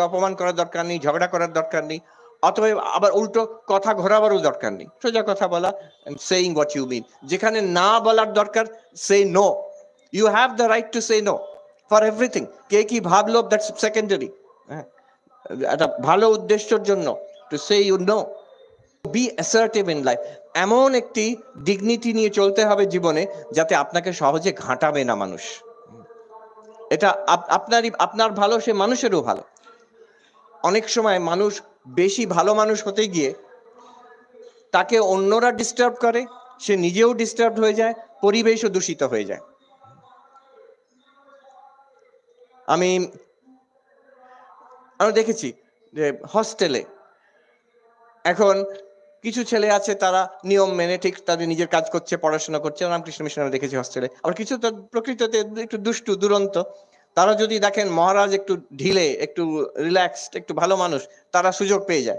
কাউকে অপমান করার দরকার নেই, ঝগড়া করার দরকার নেই অথবা আবার উল্টো কথা ঘোরাবারও দরকার নেই। সোজা কথা বলা সেইং হোয়াট ইউ মিন যেখানে না বলার দরকার say no you have the right to say no for everything কে কি ভাবলো দ্যাটস সেকেন্ডারি একটা ভালো উদ্দেশ্যের জন্য to say you know be assertive in life এমন একটি ডিগনিটি নিয়ে চলতে হবে জীবনে যাতে আপনাকে সহজে ঘাঁটাবে না মানুষ। এটা আপনারই, আপনার ভালো, সে মানুষেরও ভালো। অনেক সময় মানুষ, বেশি ভালো মানুষ হতে গিয়ে তাকে অন্যরা ডিস্টার্ব করে, সে নিজেও ডিস্টার্ব হয়ে যায়, পরিবেশও দূষিত হয়ে যায়। আমি আমি দেখেছি যে হস্টেলে এখন কিছু ছেলে আছে, তারা নিয়ম মেনে ঠিক তাদের নিজের কাজ করছে, পড়াশোনা করছে। রামকৃষ্ণ মিশন দেখেছি হস্টেলে আবার কিছু তো প্রকৃততে একটু দুষ্টু, দুরন্ত। তারা যদি দেখেন মহারাজ একটু ঢিলে, একটু রিল্যাক্সড একটু ভালো মানুষ, তারা সুযোগ পেয়ে যায়।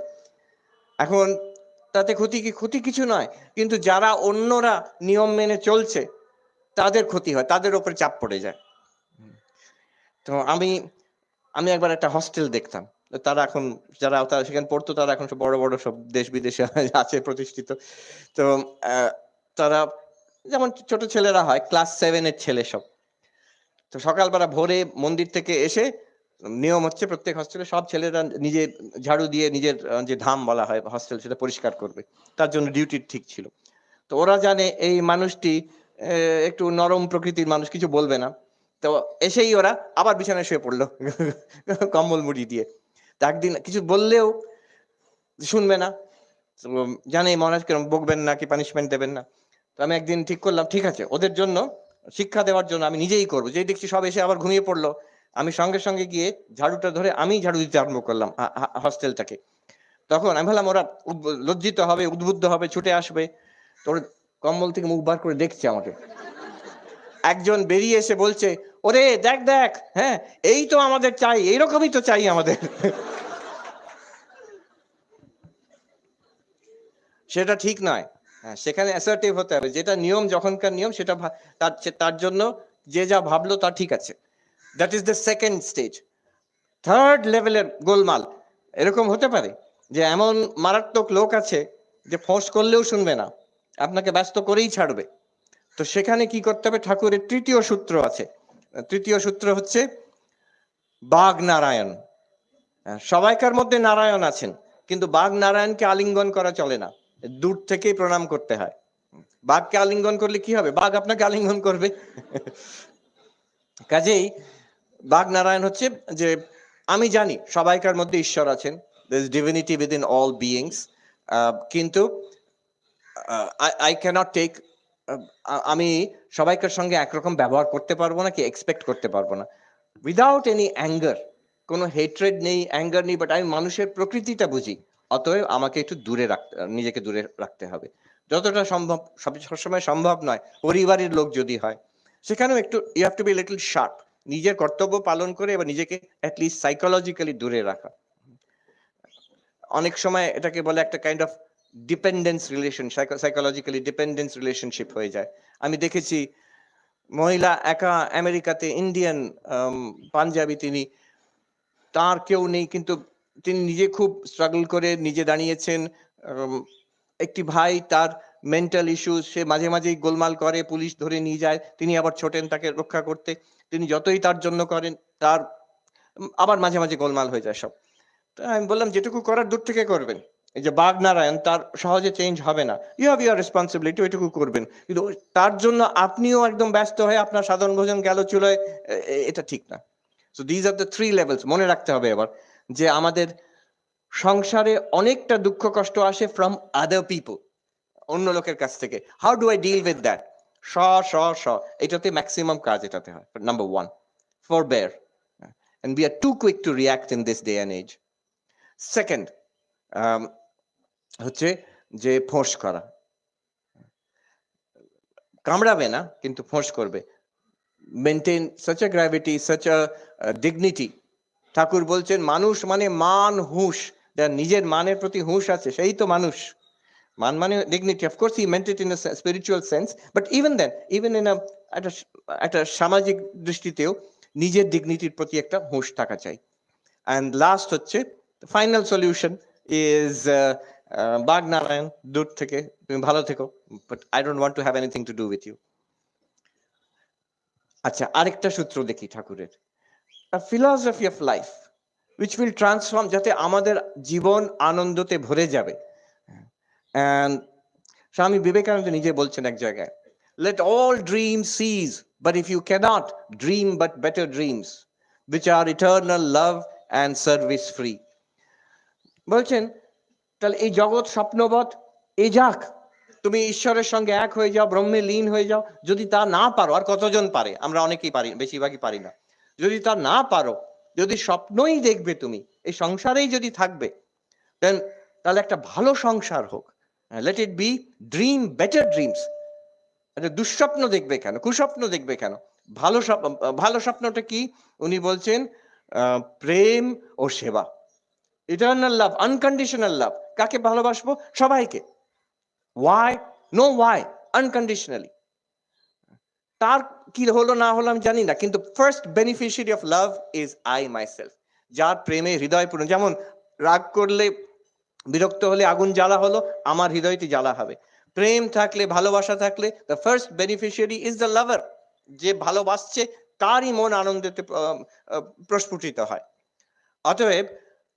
এখন তাতে ক্ষতি কি? ক্ষতি কিছু নয়। কিন্তু যারা অন্যরা নিয়ম মেনে চলছে, তাদের ক্ষতি হয়, তাদের উপরে চাপ পড়ে যায়। তো আমি আমি একবার একটা হস্টেল দেখতাম। তারা এখন যারা তারা সেখানে পড়তো, তারা এখন সব বড় বড় সব দেশ বিদেশে আছে প্রতিষ্ঠিত। তো তারা, যেমন ছোট ছেলেরা হয় ক্লাস সেভেনের ছেলে সব। তো সকালবেলা ভোরে মন্দির থেকে এসে নিয়ম হচ্ছে প্রত্যেক হস্টেলে সব ছেলেরা নিজে ঝাড়ু দিয়ে নিজের যে ধাম বলা হয় হস্টেল সেটা পরিষ্কার করবে। তার জন্য ডিউটি ঠিক ছিল। তো ওরা জানে এই মানুষটি একটু নরম প্রকৃতির মানুষ, কিছু বলবে না। তো এসেই ওরা আবার বিছানায় শুয়ে পড়ল কম্বল মুড়ি দিয়ে। তো একদিন কিছু বললেও শুনবে না। জানে মহারাজ কেরম বকবেন না কি পানিশমেন্ট দেবেন না। তো আমি একদিন ঠিক করলাম, ঠিক আছে, ওদের জন্য শিক্ষা দেওয়ার জন্য আমি নিজেই করব। যেই দেখছি সব এসে আবার ঘুমিয়ে পড়ল, আমি সঙ্গে সঙ্গে গিয়ে ঝাড়ুটা ধরে আমি ঝাড়ু দিতে আরম্ভ করলাম হস্টেলটাকে। তখন আমি ভাবলাম ওরা লজ্জিত হবে, উদ্বুদ্ধ হবে, ছুটে আসবে। তোর কম্বল থেকে মুখ বার করে দেখছে আমাকে। একজন বেরিয়ে এসে বলছে, ওরে, দেখ দেখ হ্যাঁ এই তো আমাদের চাই, এইরকমই তো চাই আমাদের। সেটা ঠিক নয়। হ্যাঁ সেখানে অ্যাসার্টিভ হতে হবে। যেটা নিয়ম যখনকার নিয়ম সেটা তার তার জন্য যে যা ভাবলো তা ঠিক আছে। That is the second stage third লেভেলের গোলমাল। এরকম হতে পারে যে এমন মারাত্মক লোক আছে যে ফোর্স করলেও শুনবে না। আপনাকে ব্যস্ত করেই ছাড়বে। তো সেখানে কি করতে হবে? ঠাকুরের তৃতীয় সূত্র আছে। তৃতীয় সূত্র হচ্ছে বাঘ নারায়ণ। হ্যাঁ, সবাইকার মধ্যে নারায়ণ আছেন কিন্তু বাঘ নারায়ণকে আলিঙ্গন করা চলে না। দূর থেকেই প্রণাম করতে হয়। বাঘকে আলিঙ্গন করলে কি হবে? বাঘ আপনাকে আলিঙ্গন করবে। কাজেই বাঘ নারায়ণ হচ্ছে যে, আমি জানি সবাইকার মধ্যে ঈশ্বর আছেন। ডিভিনিটি উইদিন অল বিইংস কিন্তু আই ক্যানট টেক আমি সবাইকার সঙ্গে একরকম ব্যবহার করতে পারব না কি এক্সপেক্ট করতে পারব না। উইদাউট এনি অ্যাঙ্গার কোনো হেট্রেড নেই অ্যাঙ্গার নেই বাট আমি মানুষের প্রকৃতিটা বুঝি। অতএব আমাকে একটু দূরে রাখতে, নিজেকে দূরে রাখতে হবে। যতটা সম্ভব, সব, সবসময় সম্ভব নয়, পরিবারের লোক যদি হয়, সেখানেও একটু you have to be little sharp নিজের কর্তব্য পালন করে এবার নিজেকে অ্যাটলিস্ট সাইকোলজিক্যালি দূরে রাখা। অনেক সময় এটাকে বলে একটা kind of dependence relation psychologically dependence relationship হয়ে যায়। আমি দেখেছি মহিলা একা আমেরিকাতে ইন্ডিয়ান পাঞ্জাবি তিনি, তার কেউ নেই, কিন্তু তিনি নিজে খুব স্ট্রাগল করে নিজে দাঁড়িয়েছেন একটি ভাই তার মেন্টাল ইস্যুস সে মাঝে মাঝেই গোলমাল করে, পুলিশ ধরে নিয়ে যায়, তিনি আবার ছোটেন তাকে রক্ষা করতে। তিনি যতই তার জন্য করেন, তার আবার মাঝে মাঝে গোলমাল হয়ে যায় সব। তো আমি বললাম, যেটুকু করার দূর থেকে করবেন। এই যে বাঘ নারায়ণ তার সহজে চেঞ্জ হবে না। ইউ হ্যাভ ইউর রেসপন্সিবিলিটি ওইটুকু করবেন। কিন্তু তার জন্য আপনিও একদম ব্যস্ত হয়ে আপনার সাধারণ ভোজন গেল চুলোয় এটা ঠিক না। So these are the three levels মনে রাখতে হবে এবার। যে আমাদের সংসারে অনেকটা দুঃখ কষ্ট আসে ফ্রম আদার পিপল অন্য লোকের কাছ থেকে। How do I deal with that স স স। এটাতে ম্যাক্সিমাম কাজ এটাতে হয়। Number one forbear and we are too quick to react in this day and age. Second হচ্ছে যে ফোঁস করা। কামড়াবে না, কিন্তু ফোঁস করবে। Maintain such a gravity such a dignity ঠাকুর বলছেন, মানুষ মানে মান হুঁশ। যার নিজের মানের প্রতি হুঁশ আছে, সেই তো মানুষ। মান মানে dignity of course he meant it in spiritual sense but even then even in একটা সামাজিক দৃষ্টিতেও নিজের ডিগনিটির প্রতি একটা হুঁশ থাকা চাই। অ্যান্ড লাস্ট হচ্ছে ফাইনাল সলিউশন ইজ বাগ নারায়ণ দূর থেকে, তুমি ভালো থেকো but I don't want to have anything to do with you আচ্ছা আরেকটা সূত্র দেখি ঠাকুরের। Philosophy of life which will transform যাতে আমাদের জীবন আনন্দতে ভরে যাবে। And স্বামী বিবেকানন্দ নিজে বলছেন এক জায়গায় let all dreams cease but if you can't dream but better dreams which are eternal love and service free বলছেন, তাহলে এই জগৎ স্বপ্নবৎ, এ যাক, তুমি ঈশ্বরের সঙ্গে এক হয়ে যাও, ব্রহ্মে লীন হয়ে যাও, যদি তা না পারো, আর কতজন পারে? আমরা অনেকেই পারি, বেশিরভাগই পারি না। যদি তা না পারো, যদি স্বপ্নই দেখবে তুমি, এই সংসারেই যদি থাকবে দেন তাহলে একটা ভালো সংসার হোক। Let it be dream better dreams দুঃস্বপ্ন দেখবে কেন, কুস্বপ্ন দেখবে কেন? ভালো স্বপ্ন, ভালো স্বপ্নটা কি? উনি বলছেন প্রেম ও সেবা। ইটার্নাল লাভ আনকন্ডিশনাল লাভ কাকে ভালোবাসবো? সবাইকে। ওয়াই নো ওয়াই আনকন্ডিশনালি তার কি হলো না হলো আমি জানি না, কিন্তু first beneficiary of love is I myself যার প্রেমে হৃদয় পূর্ণ, যেমন রাগ করলে, বিরক্ত হলে আগুন জ্বালা হলো, আমার হৃদয়টি জ্বালা হবে। প্রেম থাকলে, ভালোবাসা থাকলে the first beneficiary is the lover যে ভালোবাসছে, তারই মন আনন্দেতে প্রস্ফুটিত হয়। অতএব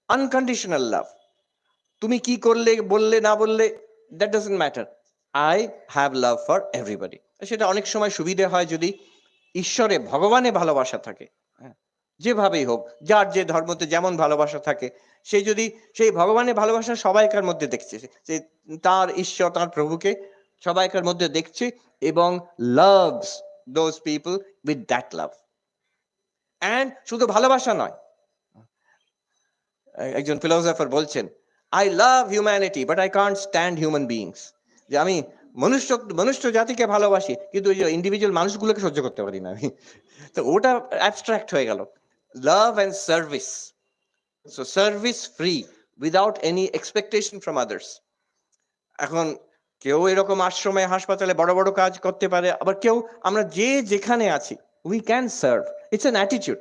আনকন্ডিশনাল লাভ তুমি কি করলে, বললে, না বললে that doesn't matter I have love for everybody সেটা অনেক সময় সুবিধে হয় যদি ঈশ্বরে ভগবানে ভালোবাসা থাকে। হ্যাঁ, যেভাবেই হোক যার যে ধর্মতে যেমন ভালোবাসা থাকে সে যদি সেই ভগবানের ভালোবাসা সবাইকার মধ্যে দেখছে সে তার ঈশ্বর তার প্রভুকে সবাইকার মধ্যে দেখছে এবং loves those people with that love and শুধু ভালোবাসা নয় একজন ফিলোসফার বলছেন I love humanity but I can't stand human beings যে আমি মনুষ্য মনুষ্য জাতিকে ভালোবাসি, কিন্তু ওই যে ইন্ডিভিজুয়াল মানুষগুলোকে সহ্য করতে পারি না আমি। তো ওটা অ্যাবস্ট্রাক্ট হয়ে গেল। Love and service so service free without any expectation from others এখন কেউ এরকম আশ্রমে, হাসপাতালে বড় বড় কাজ করতে পারে, আবার কেউ, আমরা যে যেখানে আছি we can serve it's an attitude